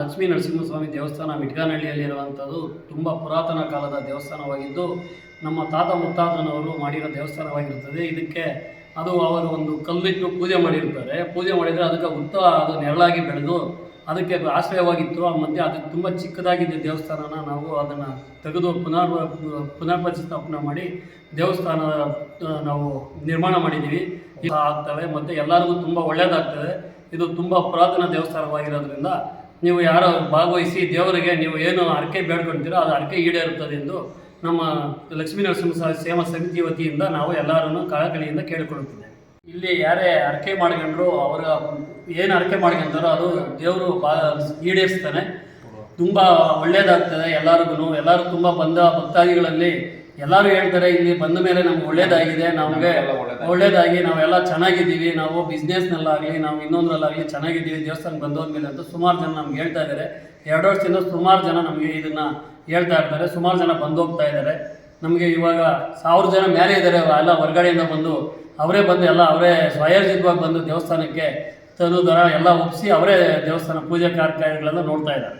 ಲಕ್ಷ್ಮೀ ನರಸಿಂಹಸ್ವಾಮಿ ದೇವಸ್ಥಾನ ಮಿಟ್ಗಾನಹಳ್ಳಿಯಲ್ಲಿರುವಂಥದ್ದು ತುಂಬ ಪುರಾತನ ಕಾಲದ ದೇವಸ್ಥಾನವಾಗಿದ್ದು, ನಮ್ಮ ತಾತ ಮುತ್ತಾತನವರು ಮಾಡಿರೋ ದೇವಸ್ಥಾನವಾಗಿರುತ್ತದೆ. ಇದಕ್ಕೆ ಅದು ಅವರು ಒಂದು ಕಲ್ಲಿಟ್ಟು ಪೂಜೆ ಮಾಡಿರ್ತಾರೆ. ಪೂಜೆ ಮಾಡಿದರೆ ಅದಕ್ಕೆ ಉತ್ತ ಅದು ನೆರಳಾಗಿ ಬೆಳೆದು ಅದಕ್ಕೆ ಆಶ್ರಯವಾಗಿತ್ತು. ಆ ಮಧ್ಯೆ ಅದಕ್ಕೆ ತುಂಬ ಚಿಕ್ಕದಾಗಿದ್ದ ದೇವಸ್ಥಾನನ ನಾವು ಅದನ್ನು ತೆಗೆದು ಪುನರ್ ಸ್ಥಾಪನೆ ಮಾಡಿ ದೇವಸ್ಥಾನ ನಾವು ನಿರ್ಮಾಣ ಮಾಡಿದ್ದೀವಿ. ಆಗ್ತವೆ. ಮತ್ತು ಎಲ್ಲರಿಗೂ ತುಂಬ ಒಳ್ಳೆಯದಾಗ್ತದೆ ಇದು ತುಂಬ ಪುರಾತನ ದೇವಸ್ಥಾನವಾಗಿರೋದ್ರಿಂದ ನೀವು ಯಾರೋ ಭಾಗವಹಿಸಿ ದೇವರಿಗೆ ನೀವು ಏನು ಹರಕೆ ಬೇಡ್ಕೊಳ್ತೀರೋ ಅದು ಹರಕೆ ಈಡೇರುತ್ತದೆ ಎಂದು ನಮ್ಮ ಲಕ್ಷ್ಮೀ ನರಸಿಂಹ ಸೇವಾ ಸಮಿತಿ ವತಿಯಿಂದ ನಾವು ಎಲ್ಲರನ್ನು ಕಳಕಳಿಯಿಂದ ಕೇಳಿಕೊಳ್ಳುತ್ತಿದ್ದೇವೆ ಇಲ್ಲಿ ಯಾರೇ ಹರಕೆ ಮಾಡ್ಕೊಂಡ್ರು ಅವರ ಏನು ಹರಕೆ ಮಾಡ್ಕೊಂತಾರೋ ಅದು ದೇವರು ಬಾ ಈಡೇರಿಸ್ತಾನೆ. ತುಂಬ ಒಳ್ಳೆಯದಾಗ್ತದೆ ಎಲ್ಲರಿಗೂ ಎಲ್ಲರೂ ತುಂಬ ಬಂದ ಭಕ್ತಾದಿಗಳಲ್ಲಿ ಎಲ್ಲರೂ ಹೇಳ್ತಾರೆ ಇಲ್ಲಿ ಬಂದ ಮೇಲೆ ನಮ್ಗೆ ಒಳ್ಳೇದಾಗಿದೆ ನಮಗೆ ಒಳ್ಳೇದಾಗಿ ನಾವೆಲ್ಲ ಚೆನ್ನಾಗಿದ್ದೀವಿ ನಾವು ಬಿಸ್ನೆಸ್ನಲ್ಲಾಗಲಿ ನಾವು ಇನ್ನೊಂದ್ರಲ್ಲಾಗಲಿ ಚೆನ್ನಾಗಿದ್ದೀವಿ ದೇವಸ್ಥಾನಕ್ಕೆ ಬಂದೋದ್ಮೇಲೆ ಅಂತ ಸುಮಾರು ಜನ ನಮ್ಗೆ ಹೇಳ್ತಾ ಇದ್ದಾರೆ. ಎರಡು ವರ್ಷದಿಂದ ಸುಮಾರು ಜನ ನಮಗೆ ಇದನ್ನು ಹೇಳ್ತಾ ಇರ್ತಾರೆ ಸುಮಾರು ಜನ ಬಂದು ಹೋಗ್ತಾ ಇದ್ದಾರೆ. ನಮಗೆ ಇವಾಗ ಸಾವಿರ ಜನ ಮೇಲೆ ಇದ್ದಾರೆ ಎಲ್ಲ ಹೊರಗಡೆಯಿಂದ ಬಂದು ಅವರೇ ಬಂದು ಎಲ್ಲ ಅವರೇ ಸ್ವಯೋಜಿತವಾಗಿ ಬಂದು ದೇವಸ್ಥಾನಕ್ಕೆ ತರುವುದರ ಎಲ್ಲ ಒಪ್ಪಿಸಿ ಅವರೇ ದೇವಸ್ಥಾನ ಪೂಜೆ ಕಾರ್ಯಕ್ರಮಗಳೆಲ್ಲ ನೋಡ್ತಾ ಇದ್ದಾರೆ.